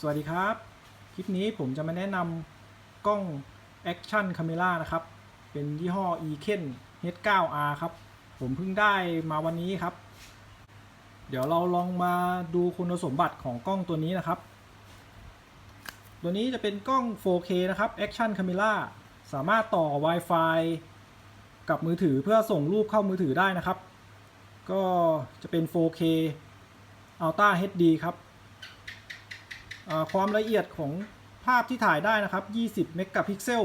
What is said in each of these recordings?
สวัสดีครับ คลิปนี้ผมจะมาแนะนำกล้อง Action Camera นะครับ เป็นยี่ห้อ e k e n H9R ครับ ผมเพิ่งได้มาวันนี้ครับ เดี๋ยวเราลองมาดูคุณสมบัติของกล้องตัวนี้นะครับ ตัวนี้จะเป็นกล้อง 4K นะครับ Action Camera สามารถต่อ Wi-Fi กับมือถือเพื่อส่งรูปเข้ามือถือได้นะครับ ก็จะเป็น 4K Ultra HD ครับ ความละเอียดของภาพที่ถ่ายได้นะครับ 20 เมกะพิกเซล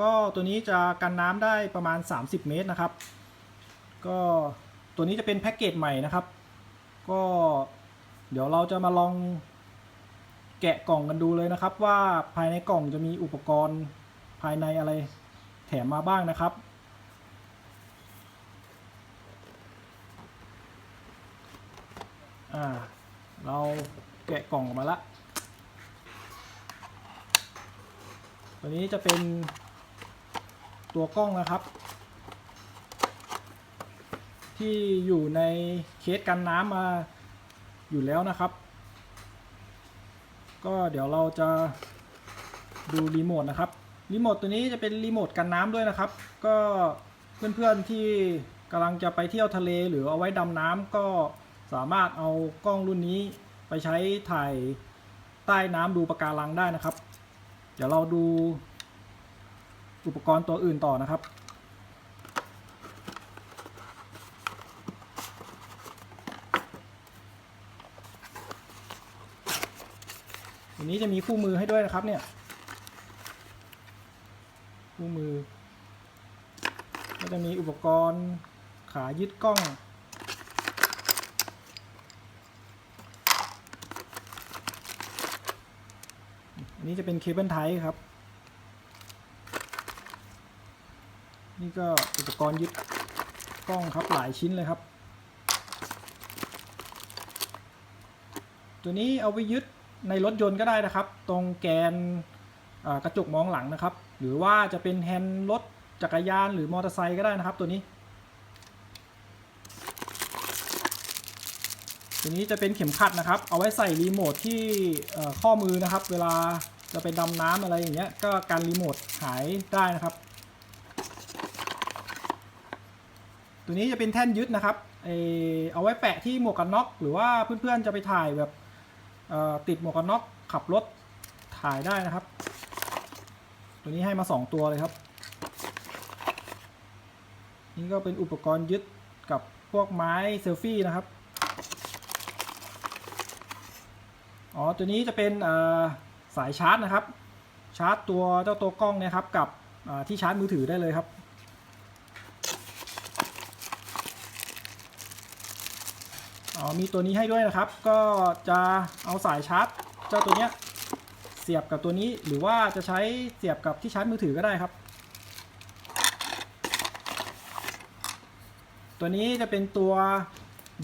ก็ตัวนี้จะกันน้ำได้ประมาณ 30 เมตรนะครับ ก็ตัวนี้จะเป็นแพ็กเกจใหม่นะครับ ก็เดี๋ยวเราจะมาลองแกะกล่องกันดูเลยนะครับ ว่าภายในกล่องจะมีอุปกรณ์ภายในอะไรแถมมาบ้างนะครับ อ่า เราแกะกล่องออกมาละ ตัวนี้จะเป็นตัวกล้องนะครับ ที่อยู่ในเคสกันน้ำมาอยู่แล้วนะครับ ก็เดี๋ยวเราจะดูรีโมทนะครับรีโมทตัวนี้จะเป็นรีโมทกันน้ำด้วยนะครับ ก็เพื่อนๆที่กำลังจะไปเที่ยวทะเลหรือเอาไว้ดำน้ำก็สามารถเอากล้องรุ่นนี้ไปใช้ถ่ายใต้น้ำดูปะการังได้นะครับ เดี๋ยวเราดูอุปกรณ์ตัวอื่นต่อนะครับวันนี้จะมีคู่มือให้ด้วยนะครับเนี่ย คู่มือ ก็จะมีอุปกรณ์ขายึดกล้อง นนี้จะเป็นเคเบิลไทป์ครับ นี่ก็อุปกรณ์ยึดกล้องครับหลายชิ้นเลยครับ ตัวนี้เอาไปยึดในรถยนต์ก็ได้นะครับ ตรงแกนกระจกมองหลังนะครับ หรือว่าจะเป็นแฮนด์รถจักรยานหรือมอเตอร์ไซค์ก็ได้นะครับตัวนี้ ตัวนี้จะเป็นเข็มขัดนะครับ เอาไว้ใส่รีโมทที่ข้อมือนะครับ เวลาจะไปดำน้ำอะไรอย่างเงี้ย ก็การรีโมทหายได้นะครับ ตัวนี้จะเป็นแท่นยึดนะครับ เอาไว้แปะที่หมวกกันน็อก หรือว่าเพื่อนๆจะไปถ่ายแบบติดหมวกกันน็อกขับรถถ่ายได้นะครับ ตัวนี้ให้มา 2 ตัวเลยครับ นี่ก็เป็นอุปกรณ์ยึดกับพวกไม้เซลฟี่นะครับ อ๋อตัวนี้จะเป็นสายชาร์จนะครับ ชาร์จตัวเจ้าตัวกล้องเนะครับกับที่ชาร์จมือถือได้เลยครับอ๋อมีตัวนี้ให้ด้วยนะครับ ก็จะเอาสายชาร์จ เจ้าตัวเนี้ยเสียบกับตัวนี้หรือว่าจะใช้เสียบกับที่ชาร์จมือถือก็ได้ครับ ตัวนี้จะเป็นตัว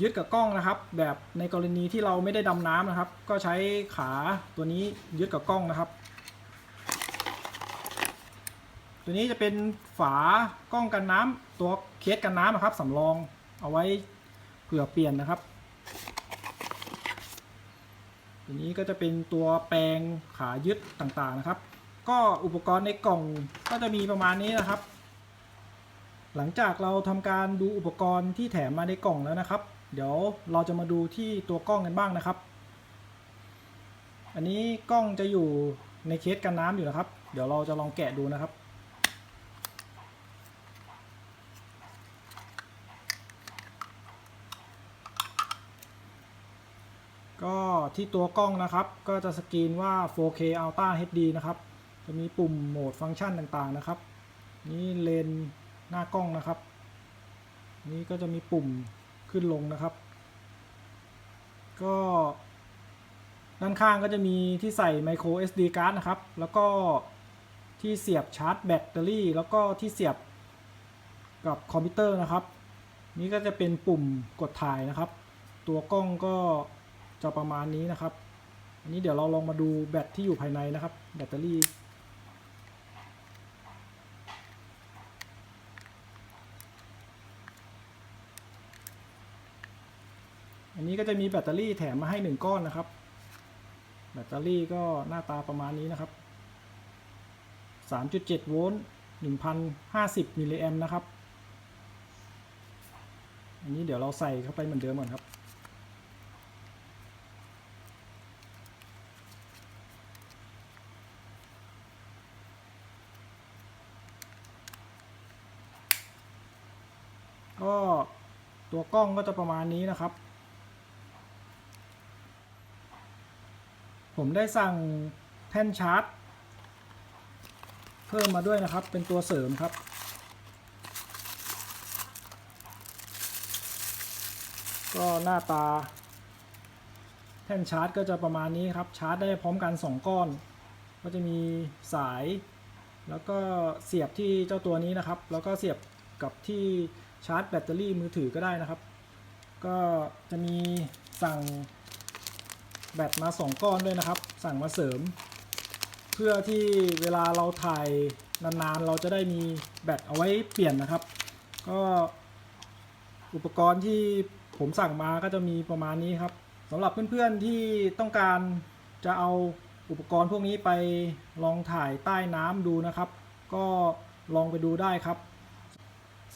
ยึดกับกล้องนะครับ แบบในกรณีที่เราไม่ได้ดำน้ำนะครับ ก็ใช้ขาตัวนี้ยึดกับกล้องนะครับ ตัวนี้จะเป็นฝากล้องกันน้ำตัวเคสกันน้ำนะครับสำรองเอาไว้เผื่อเปลี่ยนนะครับตัวนี้ก็จะเป็นตัวแปลงขายึดต่างๆนะครับ ก็อุปกรณ์ในกล่องก็จะมีประมาณนี้นะครับ หลังจากเราทำการดูอุปกรณ์ที่แถมมาในกล่องแล้วนะครับ เดี๋ยวเราจะมาดูที่ตัวกล้องกันบ้างนะครับ อันนี้กล้องจะอยู่ในเคสกันน้ำอยู่นะครับ เดี๋ยวเราจะลองแกะดูนะครับก็ที่ตัวกล้องนะครับ ก็จะสกรีนว่า 4K Ultra HD นะครับ จะมีปุ่มโหมดฟังก์ชันต่างๆนะครับ นี่เลนหน้ากล้องนะครับ นี่ก็จะมีปุ่ม ขึ้นลงนะครับ ก็ด้านข้างก็จะมีที่ใส่ micro SD card นะครับ แล้วก็ที่เสียบชาร์จแบตเตอรี่ แล้วก็ที่เสียบกับคอมพิวเตอร์นะครับ นี่ก็จะเป็นปุ่มกดถ่ายนะครับ ตัวกล้องก็จะประมาณนี้นะครับ อันนี้เดี๋ยวเราลองมาดูแบตที่อยู่ภายในนะครับ แบตเตอรี่ อันนี้ก็จะมีแบตเตอรี่แถมมาให้หนึ่งก้อนนะครับ แบตเตอรี่ก็หน้าตาประมาณนี้นะครับ 3.7 โวลต์ 1,050 มิลลิแอมนะครับ อันนี้เดี๋ยวเราใส่เข้าไปเหมือนเดิมก่อนครับ ก็ตัวกล้องก็จะประมาณนี้นะครับ ผมได้สั่งแท่นชาร์จ เพิ่มมาด้วยนะครับเป็นตัวเสริมครับ ก็หน้าตา แท่นชาร์จก็จะประมาณนี้ครับชาร์จได้พร้อมกัน 2 ก้อน ก็จะมีสาย แล้วก็เสียบที่เจ้าตัวนี้นะครับ แล้วก็เสียบกับที่ชาร์จแบตเตอรี่มือถือก็ได้นะครับ ก็จะมีสั่ง แบตมา2ก้อนด้วยนะครับ สั่งมาเสริม เพื่อที่เวลาเราถ่ายนานๆ เราจะได้มีแบตเอาไว้เปลี่ยนนะครับ ก็อุปกรณ์ที่ผมสั่งมาก็จะมีประมาณนี้ครับสำหรับเพื่อนๆที่ต้องการจะเอาอุปกรณ์พวกนี้ไปลองถ่ายใต้น้ำดูนะครับ ก็ลองไปดูได้ครับ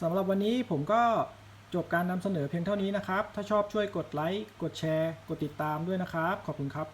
สำหรับวันนี้ผมก็ จบการนำเสนอเพียงเท่านี้นะครับ ถ้าชอบช่วยกดไลค์ กดแชร์ กดติดตามด้วยนะครับ ขอบคุณครับ